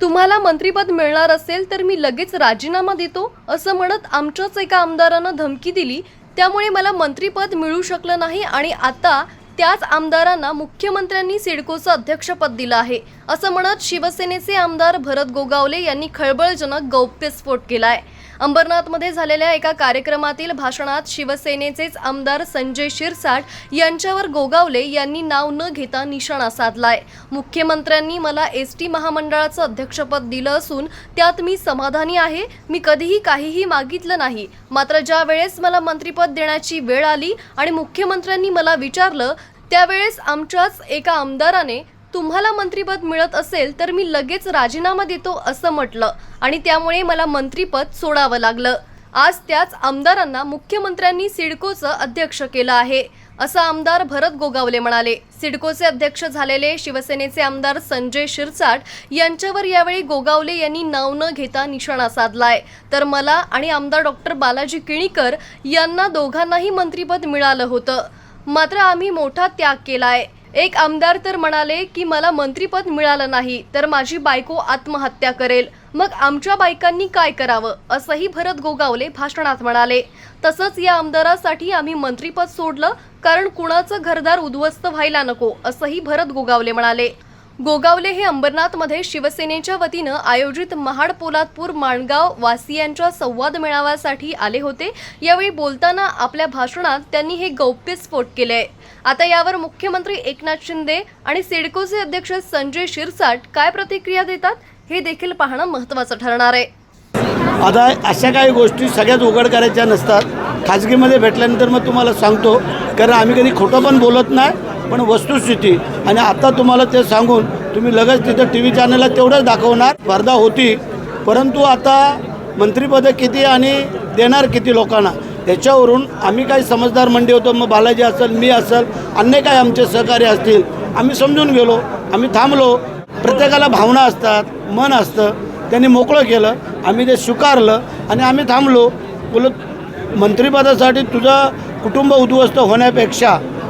तुम्हाला मंत्रीपद मिळणार असेल तर मी लगेच राजीनामा देतो असं म्हणत आमच्याच एका आमदारानं धमकी दिली. त्यामुळे मला मंत्रीपद मिळू शकलं नाही आणि आता त्याच आमदारांना मुख्यमंत्र्यांनी सिडकोचं अध्यक्षपद दिलं आहे असं म्हणत शिवसेनेचे आमदार भरत गोगावले यांनी खळबळजनक गौप्यस्फोट केला आहे अंबरनाथमध्ये झालेल्या एका कार्यक्रमातील भाषणात शिवसेनेचेच आमदार संजय शिरसाट यांच्यावर गोगावले यांनी नाव न घेता निशाणा साधलाय. मुख्यमंत्र्यांनी मला एस टी महामंडळाचं अध्यक्षपद दिलं असून त्यात मी समाधानी आहे. मी कधीही काहीही मागितलं नाही. मात्र ज्या वेळेस मला मंत्रीपद देण्याची वेळ आली आणि मुख्यमंत्र्यांनी मला विचारलं त्यावेळेस आमच्याच एका आमदाराने तुम्हाला मंत्रीपद मिळत असेल तर मी लगेच राजीनामा देतो असं म्हटलं आणि त्यामुळे मला मंत्रीपद सोडावं लागलं. आज त्याच आमदारांना मुख्यमंत्र्यांनी सिडकोचं अध्यक्ष केलं आहे असं आमदार भरत गोगावले म्हणाले. सिडकोचे अध्यक्ष झालेले शिवसेनेचे आमदार संजय शिरसाट यांच्यावर यावेळी गोगावले यांनी नाव न घेता निशाणा साधलाय. तर मला आणि आमदार डॉक्टर बालाजी किणीकर यांना दोघांनाही मंत्रीपद मिळालं होतं. मात्र आम्ही मोठा त्याग केलाय. एक आमदार तर म्हणाले की मला मंत्रीपद मिळालं नाही तर माझी बायको आत्महत्या करेल. मग आमच्या बायकांनी काय करावं? असंही भरत गोगावले भाषणात म्हणाले. तसंच या आमदारासाठी आम्ही मंत्रीपद सोडलं कारण कुणाचं घरदार उद्ध्वस्त व्हायला नको असंही भरत गोगावले म्हणाले. गोगावले हे अंबरनाथमध्ये शिवसेनेच्या वतीनं आयोजित महाड पोलादपूर माणगाव वासियांच्या संवाद मेळाव्यासाठी आले होते. यावेळी बोलताना आपल्या भाषणात त्यांनी हे गौप्यस्फोट केले आता यावर मुख्यमंत्री एकनाथ शिंदे आणि सिडकोचे अध्यक्ष संजय शिरसाट काय प्रतिक्रिया देतात हे देखील पाहणं महत्त्वाचं ठरणार आहे. आता अशा काही गोष्टी सगळ्यात उघड करायच्या नसतात. खाजगीमध्ये भेटल्यानंतर मग तुम्हाला सांगतो. कारण आम्ही कधी खोटं पण बोलत नाही. पण वस्तुस्थिती. आणि आता तुम्हाला ते सांगून तुम्ही लगेच तिथं टी व्ही चॅनलला तेवढंच दाखवणार. स्पर्धा होती. परंतु आता मंत्रिपदं किती आणि देणार किती लोकांना? याच्यावरून आम्ही काही समजदार मंडी होतो. मग बालाजी असेल मी असेल अन्य काही आमचे सहकारी असतील आम्ही समजून गेलो. आम्ही थांबलो. प्रत्येकाला भावना असतात मन असतं. त्यांनी मोकळं केलं. आम्ही ते स्वीकारलं आणि आम्ही थांबलो. बोलत मंत्रिपदासाठी तुझं कुटुंब उद्ध्वस्त होण्यापेक्षा